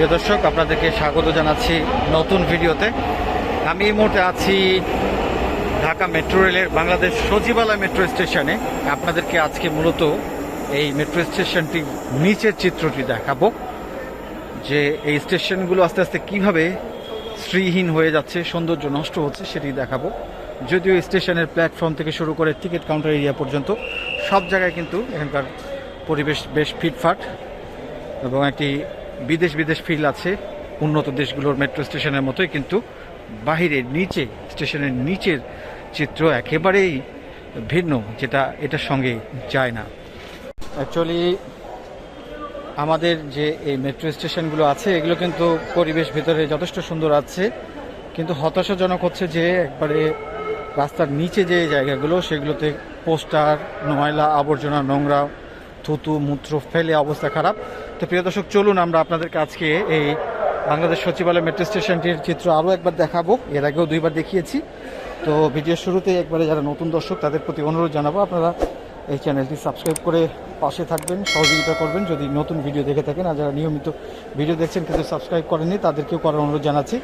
প্রিয় দর্শক, আপনাদেরকে স্বাগত জানাচ্ছি নতুন ভিডিওতে। আমি এই মুহূর্তে আছি ঢাকা মেট্রো রেলের বাংলাদেশ সচিবালয় মেট্রো স্টেশনে। আপনাদেরকে আজকে মূলত এই মেট্রো স্টেশনটির নিচের চিত্রটি দেখাবো, যে এই স্টেশনগুলো আস্তে আস্তে কীভাবে শ্রীহীন হয়ে যাচ্ছে, সৌন্দর্য নষ্ট হচ্ছে সেটি দেখাবো। যদিও স্টেশনের প্ল্যাটফর্ম থেকে শুরু করে টিকিট কাউন্টার এরিয়া পর্যন্ত সব জায়গায় কিন্তু এখানকার পরিবেশ বেশ ফিটফাট এবং একটি বিদেশ বিদেশ ফিল আছে। উন্নত দেশগুলোর মেট্রো স্টেশনের মতোই, কিন্তু বাহিরে, নিচে স্টেশনের নিচের চিত্র একেবারেই ভিন্ন, যেটা এটার সঙ্গে যায় না। অ্যাকচুয়ালি আমাদের যে এই মেট্রো স্টেশনগুলো আছে, এগুলো কিন্তু পরিবেশ ভেতরে যথেষ্ট সুন্দর আছে, কিন্তু হতাশাজনক হচ্ছে যে একবারে রাস্তার নিচে যে জায়গাগুলো, সেগুলোতে পোস্টার ময়লা আবর্জনা, নোংরা, থুতু, মূত্র ফেলে অবস্থা খারাপ। তো প্রিয় দর্শক, চলুন আমরা আপনাদেরকে আজকে এই বাংলাদেশ সচিবালয় মেট্রো স্টেশনটির চিত্র আরও একবার দেখাবো। এর আগেও দুইবার দেখিয়েছি। তো ভিডিওর শুরুতে একবারে যারা নতুন দর্শক, তাদের প্রতি অনুরোধ জানাব, আপনারা এই চ্যানেলটি সাবস্ক্রাইব করে পাশে থাকবেন, সহযোগিতা করবেন। যদি নতুন ভিডিও দেখে থাকেন, আর যারা নিয়মিত ভিডিও দেখছেন কিন্তু সাবস্ক্রাইব করেননি, তাদেরকেও করার অনুরোধ জানাচ্ছি।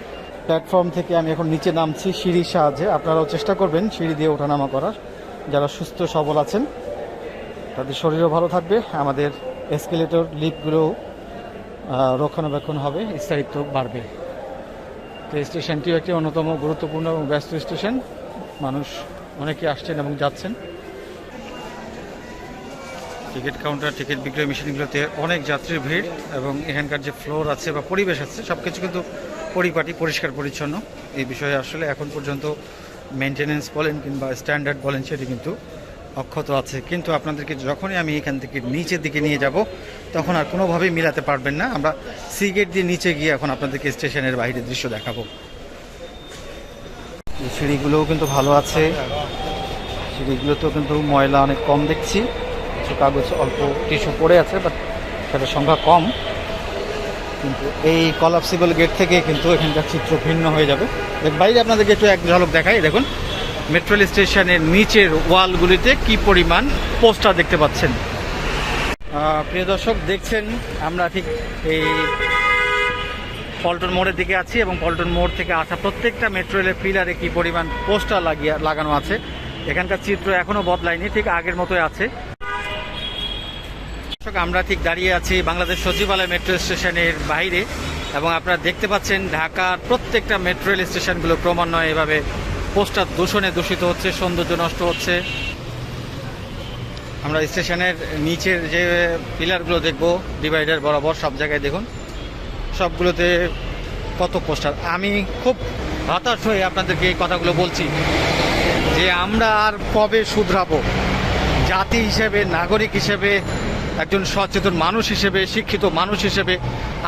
প্ল্যাটফর্ম থেকে আমি এখন নিচে নামছি, সিঁড়ির সাহায্যে। আপনারাও চেষ্টা করবেন সিঁড়ি দিয়ে ওঠানামা করার। যারা সুস্থ, সবল আছেন, তাদের শরীরও ভালো থাকবে। আমাদের এসকেলেটর লিফটগুলো রক্ষণাবেক্ষণ হবে, স্থায়িত্ব বাড়বে। তো এই স্টেশনটিও একটি অন্যতম গুরুত্বপূর্ণ এবং ব্যস্ত স্টেশন। মানুষ অনেকে আসছেন এবং যাচ্ছেন। টিকিট কাউন্টার, টিকিট বিক্রয় মেশিনগুলোতে অনেক যাত্রীর ভিড় এবং এখানকার যে ফ্লোর আছে বা পরিবেশ আছে সব কিছু কিন্তু পরিপাটি, পরিষ্কার, পরিচ্ছন্ন। এই বিষয়ে আসলে এখন পর্যন্ত মেনটেনেন্স বলেন কিংবা স্ট্যান্ডার্ড বলেন, সেটি কিন্তু অক্ষত আছে। কিন্তু আপনাদেরকে যখনই আমি এখান থেকে নিচের দিকে নিয়ে যাব, তখন আর কোনোভাবেই মিলাতে পারবেন না। আমরা সি গেট দিয়ে নিচে গিয়ে এখন আপনাদেরকে স্টেশনের বাইরের দৃশ্য দেখাবো। সিঁড়িগুলোও কিন্তু ভালো আছে। সিঁড়িগুলোতেও কিন্তু ময়লা অনেক কম দেখছি। কিছু কাগজ অল্প টিস্যু পড়ে আছে, বাট সেটার সংখ্যা কম। কিন্তু এই কলাপসিবল গেট থেকে কিন্তু এখানকার চিত্র ভিন্ন হয়ে যাবে। বাইরে আপনাদেরকে একটু এক ঝলক দেখাই, দেখুন। মেট্রো রেল স্টেশনের নিচের ওয়ালগুলিতে কি পরিমাণ পোস্টার দেখতে পাচ্ছেন? প্রিয় দর্শক, দেখছেন, আমরা ঠিক এই পল্টন মোড়ের দিকে আছি এবং পল্টন মোড় থেকে আসা প্রত্যেকটা মেট্রো রেলের পিলারে কি পরিমাণ পোস্টার লাগিয়ে, লাগানো আছে। এখানকার চিত্র এখনও বদলায়নি, ঠিক আগের মতোই আছে। আমরা ঠিক দাঁড়িয়ে আছি বাংলাদেশ সচিবালয় মেট্রো স্টেশনের বাইরে এবং আপনারা দেখতে পাচ্ছেন ঢাকার প্রত্যেকটা মেট্রো রেল স্টেশনগুলো ক্রমান্বয়ে এভাবে পোস্টার দূষণে দূষিত হচ্ছে, সৌন্দর্য নষ্ট হচ্ছে। আমরা স্টেশনের নিচের যে পিলারগুলো দেখব, ডিভাইডার বরাবর সব জায়গায় দেখুন। সবগুলোতে কত পোস্টার। আমি খুব হতাশ হয়ে আপনাদেরকে এই কথাগুলো বলছি যে আমরা আর কবে শুধরাবো? জাতি হিসেবে, নাগরিক হিসেবে, একজন সচেতন মানুষ হিসেবে, শিক্ষিত মানুষ হিসেবে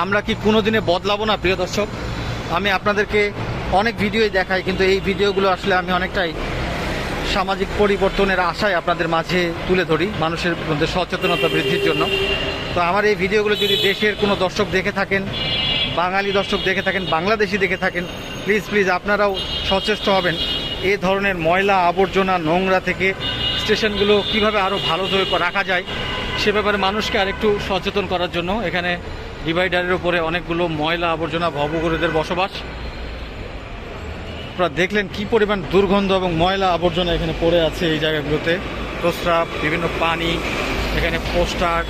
আমরা কি কোনোদিনে বদলাবো না, প্রিয় দর্শক? আমি আপনাদেরকে অনেক ভিডিওই দেখাই, কিন্তু এই ভিডিওগুলো আসলে আমি অনেকটাই সামাজিক পরিবর্তনের আশায় আপনাদের মাঝে তুলে ধরি, মানুষের মধ্যে সচেতনতা বৃদ্ধির জন্য। তো আমার এই ভিডিওগুলো যদি দেশের কোনো দর্শক দেখে থাকেন, বাঙালি দর্শক দেখে থাকেন, বাংলাদেশি দেখে থাকেন প্লিজ প্লিজ আপনারাও সচেষ্ট হবেন এ ধরনের ময়লা আবর্জনা নোংরা থেকে স্টেশনগুলো কীভাবে আরও ভালো রাখা যায়, সে ব্যাপারে মানুষকে আরেকটু সচেতন করার জন্য। এখানে ডিভাইডারের উপরে অনেকগুলো ময়লা আবর্জনা ভবঘুরেদের বসবাস। আপনারা দেখলেন কি পরিমাণ দুর্গন্ধ এবং ময়লা আবর্জনা এখানে পড়ে আছে এই জায়গাগুলোতে। প্রস্রাব, বিভিন্ন পানি, এখানে পোস্টার।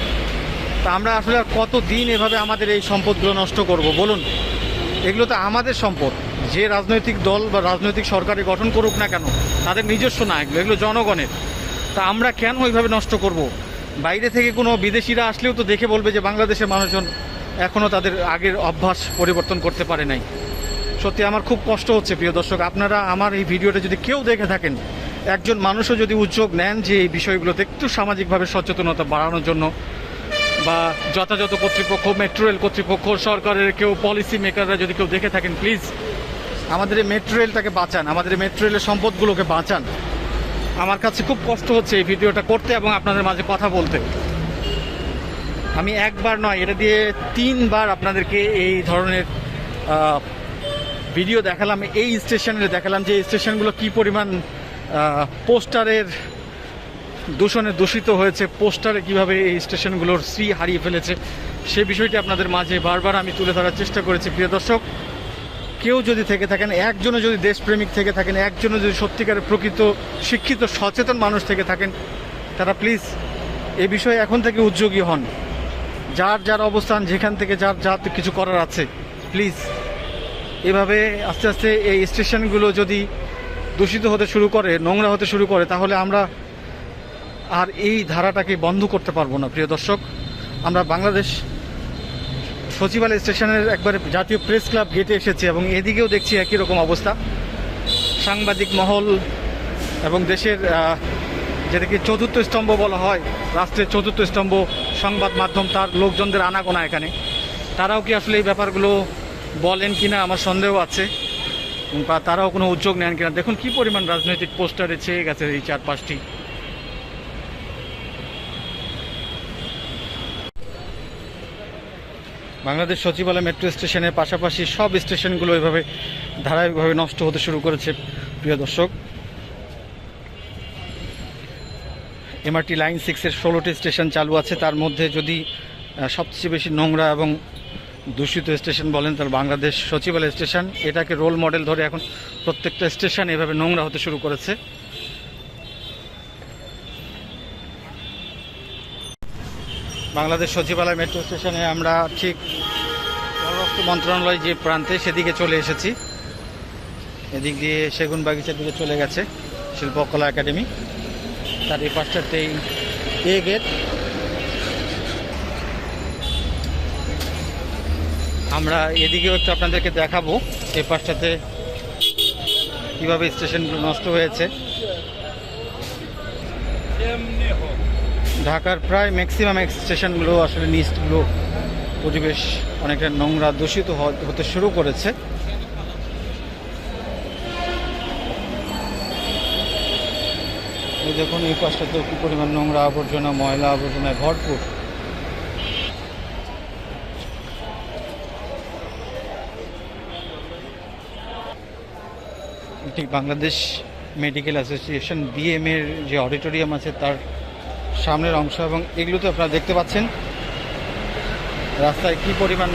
তা আমরা আসলে আর কত দিন এভাবে আমাদের এই সম্পদগুলো নষ্ট করব? বলুন, এগুলো তো আমাদের সম্পদ। যে রাজনৈতিক দল বা রাজনৈতিক সরকারে গঠন করুক না কেন, তাদের নিজস্ব না এগুলো এগুলো জনগণের। তা আমরা কেন ওইভাবে নষ্ট করব? বাইরে থেকে কোনো বিদেশিরা আসলেও তো দেখে বলবে যে বাংলাদেশের মানুষজন এখনও তাদের আগের অভ্যাস পরিবর্তন করতে পারে নাই। সত্যি আমার খুব কষ্ট হচ্ছে, প্রিয় দর্শক। আপনারা আমার এই ভিডিওটা যদি কেউ দেখে থাকেন, একজন মানুষও যদি উদ্যোগ নেন যে এই বিষয়গুলোতে একটু সামাজিকভাবে সচেতনতা বাড়ানোর জন্য, বা যথাযথ কর্তৃপক্ষ মেট্রো রেল কর্তৃপক্ষ, সরকারের কেউ পলিসি মেকাররা যদি কেউ দেখে থাকেন প্লিজ আমাদের এই মেট্রো রেলটাকে বাঁচান, আমাদের এই মেট্রো রেলের সম্পদগুলোকে বাঁচান। আমার কাছে খুব কষ্ট হচ্ছে এই ভিডিওটা করতে এবং আপনাদের মাঝে কথা বলতে। আমি একবার নয়, এটা দিয়ে তিনবার আপনাদেরকে এই ধরনের ভিডিও দেখালাম, এই স্টেশনের দেখালাম যে স্টেশনগুলো কি পরিমাণ পোস্টারের দূষণে দূষিত হয়েছে, পোস্টারে কীভাবে এই স্টেশনগুলোর শ্রী হারিয়ে ফেলেছে, সে বিষয়টি আপনাদের মাঝে বারবার আমি তুলে ধরার চেষ্টা করেছি। প্রিয় দর্শক, কেউ যদি থেকে থাকেন, একজনও যদি দেশপ্রেমিক থেকে থাকেন, একজনও যদি সত্যিকারের প্রকৃত, শিক্ষিত, সচেতন মানুষ থেকে থাকেন, তারা প্লিজ এ বিষয়ে এখন থেকে উদ্যোগী হন। যার যার অবস্থান, যেখান থেকে যার যা কিছু করার আছে, প্লিজ। এভাবে আস্তে আস্তে এই স্টেশনগুলো যদি দূষিত হতে শুরু করে, নোংরা হতে শুরু করে, তাহলে আমরা আর এই ধারাটাকে বন্ধ করতে পারব না, প্রিয় দর্শক। আমরা বাংলাদেশ সচিবালয় স্টেশনের একবারে জাতীয় প্রেস ক্লাব গেটে এসেছি এবং এদিকেও দেখছি একই রকম অবস্থা। সাংবাদিক মহল এবং দেশের যেটাকে চতুর্থ স্তম্ভ বলা হয়, রাষ্ট্রের চতুর্থ স্তম্ভ সংবাদ মাধ্যম, তার লোকজনদের আনাগোনা এখানে। তারাও কি আসলে এই ব্যাপারগুলো বলেন কিনা, আমার সন্দেহ আছে। বা তারাও কোনো উদ্যোগ নেন কিনা। দেখুন, কি পরিমাণ রাজনৈতিক পোস্টারে ছেয়ে গেছে এই চার পাঁচটি বাংলাদেশ সচিবালয় মেট্রো স্টেশনের পাশাপাশি সব স্টেশনগুলো এভাবে ধারাবাহিকভাবে নষ্ট হতে শুরু করেছে, প্রিয় দর্শক। এমআরটি লাইন সিক্সের ষোলোটি স্টেশন চালু আছে। তার মধ্যে যদি সবচেয়ে বেশি নোংরা এবং দূষিত স্টেশন বলেন, তাহলে বাংলাদেশ সচিবালয় স্টেশন, এটাকে রোল মডেল ধরে এখন প্রত্যেকটা স্টেশন এভাবে নোংরা হতে শুরু করেছে। বাংলাদেশ সচিবালয় মেট্রো স্টেশনে আমরা ঠিক পররাষ্ট্র মন্ত্রণালয় যে প্রান্তে সেদিকে চলে এসেছি। এদিক দিয়ে সেগুন বাগিচার দিকে চলে গেছে শিল্পকলা একাডেমি। তার এই পাশটাতেই এ গেট আমরা এদিকেও একটু আপনাদেরকে দেখাবো, এই পাশটাতে কীভাবে স্টেশনগুলো নষ্ট হয়েছে। ঢাকার প্রায় ম্যাক্সিমাম স্টেশনগুলো, আসলে নিচগুলো পরিবেশ অনেকটা নোংরা, দূষিত হতে শুরু করেছে। দেখুন, এই পাশটাতেও কি পরিমাণ নোংরা আবর্জনা, ময়লা আবর্জনায় ভরপুর। ঠিক বাংলাদেশ মেডিকেল অ্যাসোসিয়েশন বিএম এর যে অডিটোরিয়াম আছে তার সামনের অংশ এবং এগুলো তো আপনারা দেখতে পাচ্ছেন রাস্তায় কি পরিমাণ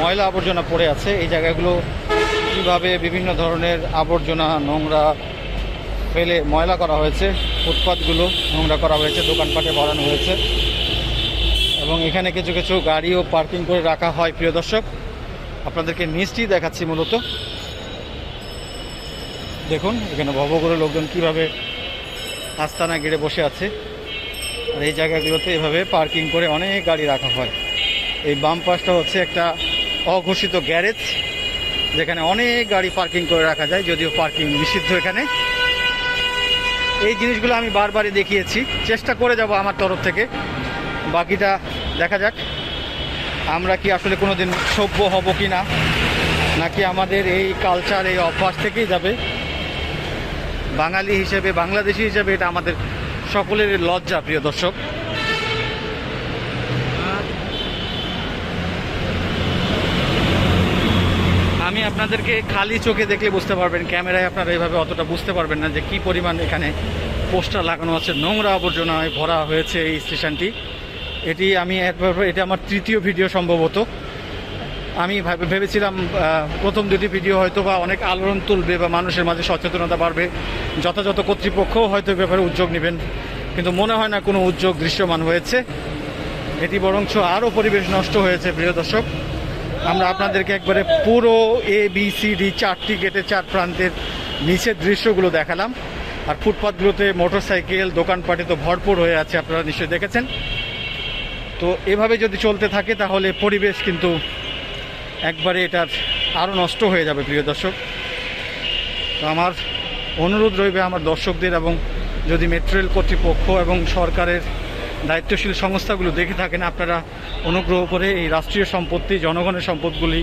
ময়লা আবর্জনা পড়ে আছে। এই জায়গাগুলো কীভাবে বিভিন্ন ধরনের আবর্জনা, নোংরা ফেলে ময়লা করা হয়েছে, ফুটপাতগুলো নোংরা করা হয়েছে, দোকানপাটে ভরানো হয়েছে এবং এখানে কিছু কিছু গাড়িও পার্কিং করে রাখা হয়। প্রিয় দর্শক, আপনাদেরকে নিচটি দেখাচ্ছি মূলত। দেখুন, এখানে ভবগুলো লোকজন কীভাবে আস্তানা গেড়ে বসে আছে। আর এই জায়গাগুলোতে এভাবে পার্কিং করে অনেক গাড়ি রাখা হয়। এই বাম পাশটা হচ্ছে একটা অঘোষিত গ্যারেজ, যেখানে অনেক গাড়ি পার্কিং করে রাখা যায়, যদিও পার্কিং নিষিদ্ধ এখানে। এই জিনিসগুলো আমি বারবারই দেখিয়েছি। চেষ্টা করে যাব আমার তরফ থেকে। বাকিটা দেখা যাক। আমরা কি আসলে কোনো দিন সভ্য হব কি না নাকি আমাদের এই কালচার এই অভ্যাস থেকেই যাবে? বাঙালি হিসেবে, বাংলাদেশি হিসেবে এটা আমাদের সকলের লজ্জা, প্রিয় দর্শক। আমি আপনাদেরকে খালি চোখে দেখলে বুঝতে পারবেন, ক্যামেরায় আপনারা এইভাবে অতটা বুঝতে পারবেন না যে কি পরিমাণ এখানে পোস্টার লাগানো আছে। নোংরা আবর্জনায় ভরা হয়েছে এই স্টেশনটি। এটি আমি একবার এটা আমার তৃতীয় ভিডিও সম্ভবত। আমি ভেবেছিলাম প্রথম দুটি ভিডিও হয়তো বা অনেক আলোড়ন তুলবে বা মানুষের মাঝে সচেতনতা বাড়বে। যথাযথ কর্তৃপক্ষও হয়তো ব্যাপারে উদ্যোগ নেবেন। কিন্তু মনে হয় না কোনো উদ্যোগ দৃশ্যমান হয়েছে। এটি বরঞ্চ আরও পরিবেশ নষ্ট হয়েছে, প্রিয় দর্শক। আমরা আপনাদেরকে একবারে পুরো এ বি সি ডি চারটি গেটের চার প্রান্তের নিচের দৃশ্যগুলো দেখালাম। আর ফুটপাথগুলোতে মোটরসাইকেল, দোকানপাটে তো ভরপুর হয়ে আছে, আপনারা নিশ্চয়ই দেখেছেন। তো এভাবে যদি চলতে থাকে, তাহলে পরিবেশ কিন্তু একবারে এটার আরও নষ্ট হয়ে যাবে, প্রিয় দর্শক। তো আমার অনুরোধ রইবে আমার দর্শকদের এবং যদি মেট্রো রেল কর্তৃপক্ষ এবং সরকারের দায়িত্বশীল সংস্থাগুলো দেখে থাকেন, আপনারা অনুগ্রহ করে এই রাষ্ট্রীয় সম্পত্তি, জনগণের সম্পদগুলি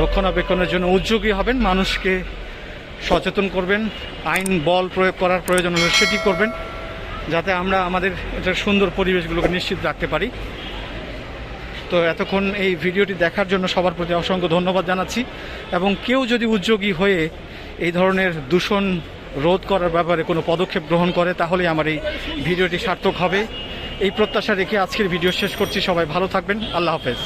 রক্ষণাবেক্ষণের জন্য উদ্যোগী হবেন, মানুষকে সচেতন করবেন, আইন বল প্রয়োগ করার প্রয়োজন হলে সেটি করবেন, যাতে আমরা আমাদের এটার সুন্দর পরিবেশগুলোকে নিশ্চিত রাখতে পারি। তো এতক্ষণ এই ভিডিওটি দেখার জন্য সবার প্রতি অসংখ্য ধন্যবাদ জানাচ্ছি। এবং কেউ যদি উদ্যোগী হয়ে এই ধরনের দূষণ রোধ করার ব্যাপারে কোনো পদক্ষেপ গ্রহণ করে তাহলে আমার এই ভিডিওটি সার্থক হবে। এই প্রত্যাশা রেখে আজকের ভিডিও শেষ করছি। সবাই ভালো থাকবেন। আল্লাহ হাফেজ।